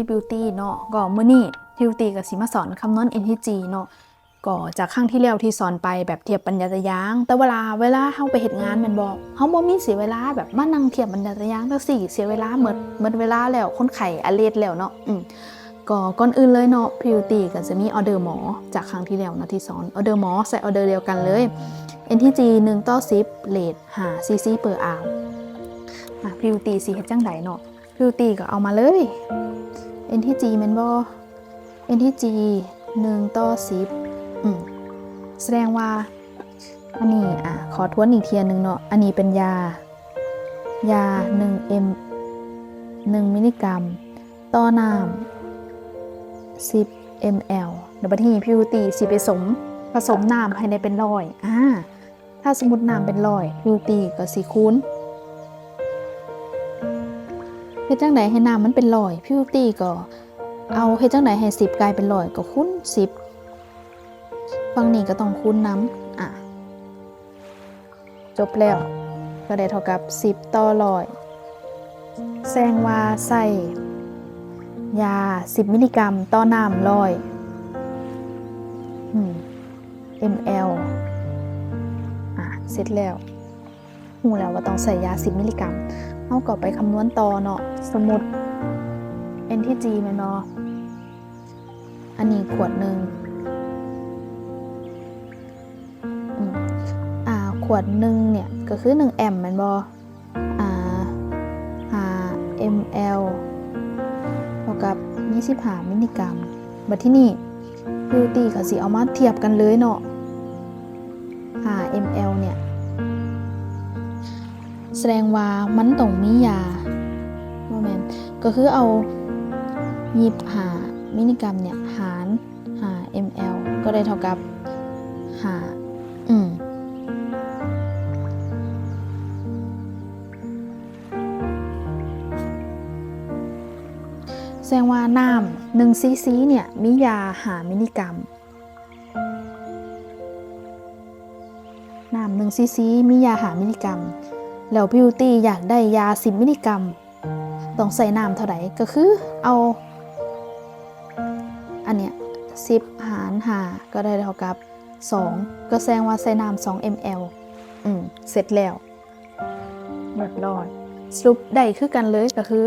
บิวตี้เนาะก็มื้อนี้บิวตี้ก็สิมาสอนคำนวณ NTG เนาะก็จากครั้งที่แล้วที่สอนไปแบบเทียบปัญญาตยาง แต่เวลาเวลาเฮาไปเฮ็ดงานม่นบ่เฮาบ่มีเสียเวลาแบบมานั่งเทียบปัญญาตยางจังซี่เสียเวลาเหมดหมดเวลาแล้วคนไข้อเลดแล้วเนาะอืมก็ก่อนอื่นเลยเนาะบิวตี้ก็จะมีออเดอร์หมอ จากครั้งที่แล้วนะที่สอนออเดอร์หมอใส่ออเดอร์เดียวกันเลย NTG 1ต่อ10เรท5 cc per hour อะบิวตี้สิเฮ็ดจังไดเนาะ บิวตี้ก็เอามาเลย NTG แม่นบ่ NTG 1ต่อ10อืมแสดงว่า อันนี้อะขอทวนอีกเทียหนึงเนาะอันนี้เป็นยา ยา 1 m 1มิลลิกรัม ต่อน้ำ10 ml เดี๋ยวบัดนี้พิวตีสิไปสมผสมน้ำให้ได้เป็นร้อยอ่าถ้าสมมติน้ำเป็นร้อยพิวตีก็สิคูณ เฮ็ดจังไดให้น้ำมันเป็นร้อยพิวตี้ก็ เอาเฮ็ดจังไดให้10กลายเป็นร้อยก็คูณ10ฝั่งนี้ก็ต้องคูณน้ำอะ จบแล้วก็ได้เท่ากับ10ต่อร้อยแสดงว่าใส่ยา 10 มิลลิกรัมต่อน้ำร้อยอืม ml อะ เสร็จแล้ว หูแล้วว่าต้องใส่ยา 10 มิลลิกรัมเอาก็ไปคำนวณต่อเนาะสมมติ NTG แม่นเนาะอันนี้ขวดหนึ่งอ่าขวดหนึ่งเนี่ยก็คือ 1 แอมป์แม่นบ่อ่าอ่า ml เท่ากับ25มิลลิกรัมบัดที่นี่บิวตี้ก็สิเอามาเทียบกันเลยเนาะ แสดงว่ามันต้องมียาโมเมนก็คือเอายิบหามิลลิกรัมเนี่ยหารหา ml ก็ได้เท่ากับหาอืมแสดงว่าน้ำหนึ่งซีซีเนี่ยมียาหามิลลิกรัมน้ำหนึ่งซีซีมียาหามิลลิกรัม แล้วบิวตี้อยากได้ยา10มิลลิกรัมต้องใส่น้ำเท่าไหร่ก็คือเอา อันเนี้ย10หารหาก็ได้เท่ากับ 2 ก็แสดงว่าใส่น้ำ2 ml อืม เสร็จแล้วเรียบร้อยสรุปได้คือกันเลยก็คือ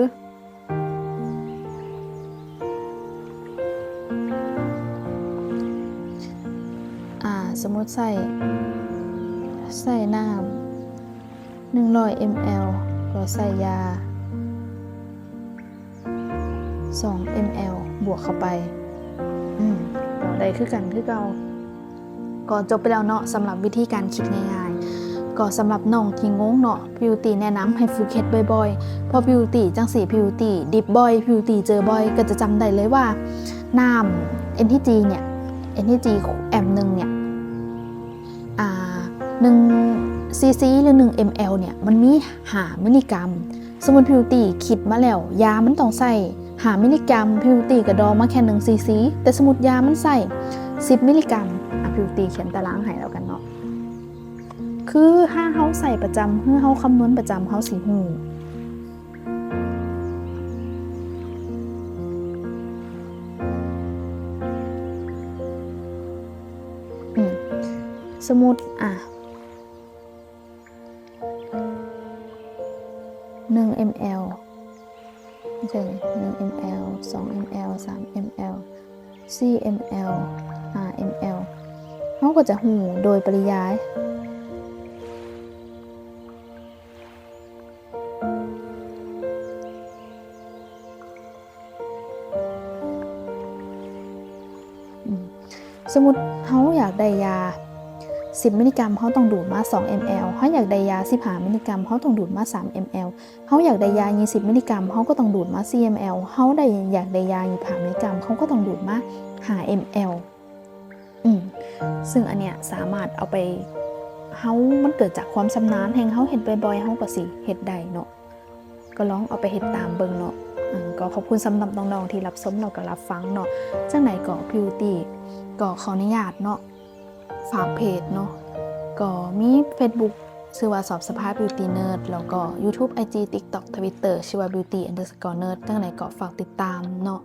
อ่าสมมติใส่ ใส่น้ำ 100 ml ก็ใส่ยา 2 ml บวกเข้าไป อืมเราได้คือกันคือเก่าก็จบไปแล้วเนาะสำหรับวิธีการคิดง่ายๆ ก็สำหรับน้องที่งงเนาะพิวตีแนะนำให้ฝึกเฮ็ดบ่อยๆ พอพิวตีจังสีพิวตีดิบบ่อยพิวตีเจอบ่อย ก็จะจำได้เลยว่าน้ำ NTG เนี่ย NTG แอมหนึ่งเนี่ย อ่า 1ซีซีหรือ 1 ml เนี่ยมันมีหามิลลิกรัม สมมติพิวตี้คิดมาแล้ว ยามันต้องใส่หามิลลิกรัมพิวตี้กระดองมาแค่1ซีซีแต่สมมติยามันใส่10มิลลิกรัมอะพิวตี้เขียนตารางให้แล้วกันเนาะคือถ้าเฮาใส่ประจำเพื่อเฮาคำนวณประจำเฮาสิฮู้อืมสมมติอะ 1 ml ไม่ใช่1 ml 2 ml 3 ml 4 ml 5 ml เขาก็จะหูโดยปริยายสมมติเขาอยากได้ยา 10 มิลลิกรัมเขาต้องดูดมา 2 ml เขาอยากได้ยา 15 มิลลิกรัมเขาต้องดูดมา 3 ml เขาอยากได้ยา 20 มิลลิกรัมเขาก็ต้องดูดมา 4 ml เขาได้อยากได้ยา 25 มิลลิกรัมเขาก็ต้องดูดมา 5 ml อืมซึ่งอันเนี้ยสามารถเอาไปเฮามันเกิดจากความชำนาญแห่งเฮาเห็นบ่อยๆเฮาก็สิเฮ็ดได้เนาะก็ลองเอาไปเฮ็ดตามเบิ่งเนาะอืมก็ขอบคุณสำหรับน้องๆที่รับชมเนาะก็รับฟังเนาะจังไหนก็พิวตี้ก็ขออนุญาตเนาะ ฝากเพจเนาะก็มี Facebook ชื่อว่าสอบสภาพ Beauty Nerd แล้วก็ YouTube IG TikTok Twitter ชื่อว่า Beauty Underscore Nerd ตั้งไหนก็ฝากติดตามเนาะ